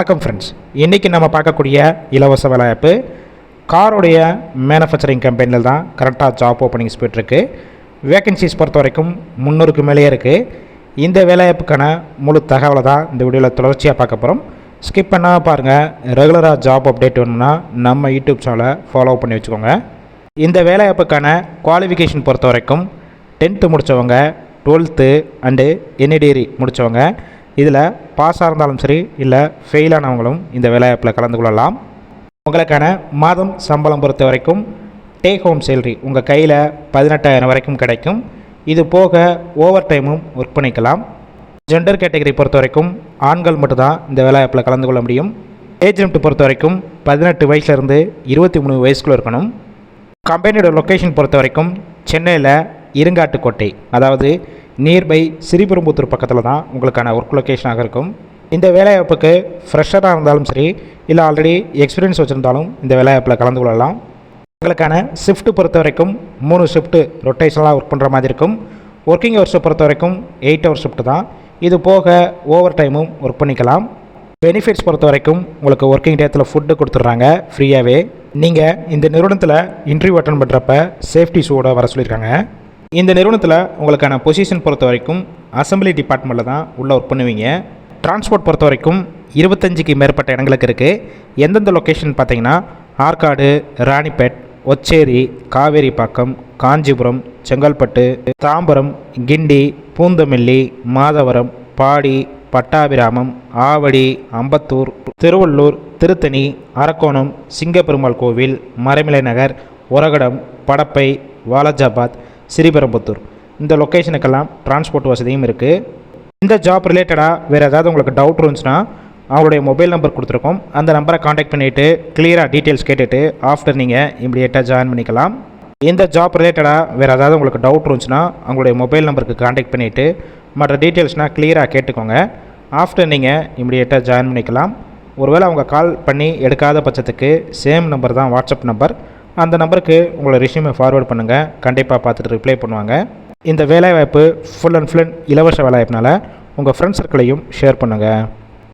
வணக்கம் ஃப்ரெண்ட்ஸ் இன்றைக்கி நம்ம பார்க்கக்கூடிய இலவச வேலைவாய்ப்பு காரோடைய மேனுஃபேக்சரிங் கம்பெனியில் தான் கரெக்டாக ஜாப் ஓப்பனிங்ஸ் போயிட்டுருக்கு வேகன்சிஸ் பொறுத்த வரைக்கும் முந்நூறுக்கு மேலேயே இருக்குது இந்த வேலைவாய்ப்புக்கான முழு தகவலை தான் இந்த வீடியோவில் தொடர்ச்சியாக பார்க்க போகிறோம் ஸ்கிப் பண்ணால் பாருங்கள் ரெகுலராக ஜாப் அப்டேட் வேணும்னா நம்ம யூடியூப் சேனலை ஃபாலோ பண்ணி வச்சுக்கோங்க. இந்த வேலைவாய்ப்புக்கான குவாலிஃபிகேஷன் பொறுத்த வரைக்கும் டென்த்து முடித்தவங்க டுவெல்த்து அண்டு என்இடிகிரி முடித்தவங்க இதில் பாஸாக இருந்தாலும் சரி இல்லை ஃபெயிலானவங்களும் இந்த வேலைவாய்ப்பில் கலந்து கொள்ளலாம். உங்களுக்கான மாதம் சம்பளம் பொறுத்த வரைக்கும் டேக் ஹோம் சேலரி உங்கள் கையில் பதினெட்டாயிரம் வரைக்கும் கிடைக்கும். இது போக ஓவர் டைமும் ஒர்க் பண்ணிக்கலாம். ஜெண்டர் கேட்டகரி பொறுத்த வரைக்கும் ஆண்கள் மட்டும்தான் இந்த வேலைவாய்ப்பில் கலந்து கொள்ள முடியும். ஏஜ் லிமிட் பொறுத்த வரைக்கும் பதினெட்டு வயசுலேருந்து இருபத்தி மூணு வயசுக்குள்ளே இருக்கணும். கம்பெனியோட லொக்கேஷன் பொறுத்த வரைக்கும் சென்னையில் இருங்காட்டுக்கோட்டை அதாவது நியர்பை ஸ்ரீபெரும்புத்தூர் பக்கத்தில் தான் உங்களுக்கான ஒர்க் லொக்கேஷனாக இருக்கும். இந்த வேலைவாய்ப்புக்கு ஃப்ரெஷராக இருந்தாலும் சரி இல்லை ஆல்ரெடி எக்ஸ்பீரியன்ஸ் வச்சுருந்தாலும் இந்த வேலைவாய்ப்பில் கலந்து கொள்ளலாம். உங்களுக்கான ஷிஃப்ட்டு பொறுத்த வரைக்கும் மூணு ஷிஃப்ட்டு ரொட்டேஷனலாக ஒர்க் பண்ணுற மாதிரி இருக்கும். ஒர்க்கிங் ஹவர்ஸை பொறுத்த வரைக்கும் எயிட் ஹவர் ஷிஃப்ட்டு தான். இது போக ஓவர் டைமும் ஒர்க் பண்ணிக்கலாம். பெனிஃபிட்ஸ் பொறுத்த வரைக்கும் உங்களுக்கு ஒர்க்கிங் டேத்தில் ஃபுட்டு கொடுத்துட்றாங்க ஃப்ரீயாகவே நீங்கள் இந்த நிறுவனத்தில் இன்டர்வியூ அட்டன் பண்ணுறப்ப சேஃப்டி ஷூவோட வர சொல்லியிருக்காங்க. இந்த நிறுவனத்தில் உங்களுக்கான பொசிஷன் பொறுத்த வரைக்கும் அசம்பிளி டிபார்ட்மெண்ட்டில் தான் உள்ளே ஒர்க் பண்ணுவீங்க. டிரான்ஸ்போர்ட் பொறுத்த வரைக்கும் இருபத்தஞ்சிக்கு மேற்பட்ட இடங்களுக்கு இருக்குது எந்தெந்த லொக்கேஷன் பார்த்தீங்கன்னா ஆற்காடு ராணிப்பேட் ஒச்சேரி காவேரிப்பாக்கம் காஞ்சிபுரம் செங்கல்பட்டு தாம்பரம் கிண்டி பூந்தமல்லி மாதவரம் பாடி பட்டாபிராமம் ஆவடி அம்பத்தூர் திருவள்ளூர் திருத்தணி அரக்கோணம் சிங்கப்பெருமாள் கோவில் மறைமலை நகர் உரகடம் படப்பை வாலாஜாபாத் ஸ்ரீபெரும்புத்தூர். இந்த லொக்கேஷனுக்கெல்லாம் டிரான்ஸ்போர்ட் வசதியும் இருக்குது இந்த ஜாப் ரிலேட்டடாக வேறு ஏதாவது உங்களுக்கு டவுட் இருந்துச்சுன்னா அவங்களுடைய மொபைல் நம்பர் கொடுத்துருக்கோம். அந்த நம்பரை காண்டாக்ட் பண்ணிவிட்டு கிளியராக டீட்டெயில்ஸ் கேட்டுட்டு ஆஃப்டர் நீங்கள் இம்மிடியேட்டாக ஜாயின் பண்ணிக்கலாம். இந்த ஜாப் ரிலேட்டடாக வேறு ஏதாவது உங்களுக்கு டவுட் இருந்துச்சுன்னா அவங்களுடைய மொபைல் நம்பருக்கு காண்டாக்ட் பண்ணிவிட்டு மற்ற டீட்டெயில்ஸ்னால் கிளியராக கேட்டுக்கோங்க. ஆஃப்டர் நீங்கள் இம்மிடியேட்டாக ஜாயின் பண்ணிக்கலாம். ஒருவேளை அவங்க கால் பண்ணி எடுக்காத பட்சத்துக்கு சேம் நம்பர் தான் வாட்ஸ்அப் நம்பர் அந்த நம்பருக்கு உங்களோட ரெஷ்யூமை ஃபார்வேர்ட் பண்ணுங்கள் கண்டிப்பாக பார்த்துட்டு ரிப்ளை பண்ணுவாங்க. இந்த வேலைவாய்ப்பு ஃபுல் அண்ட் ஃபுல் இலவச வேலைவாய்ப்புனால உங்கள் ஃப்ரெண்ட்ஸ் சர்க்கிளையும் ஷேர் பண்ணுங்கள்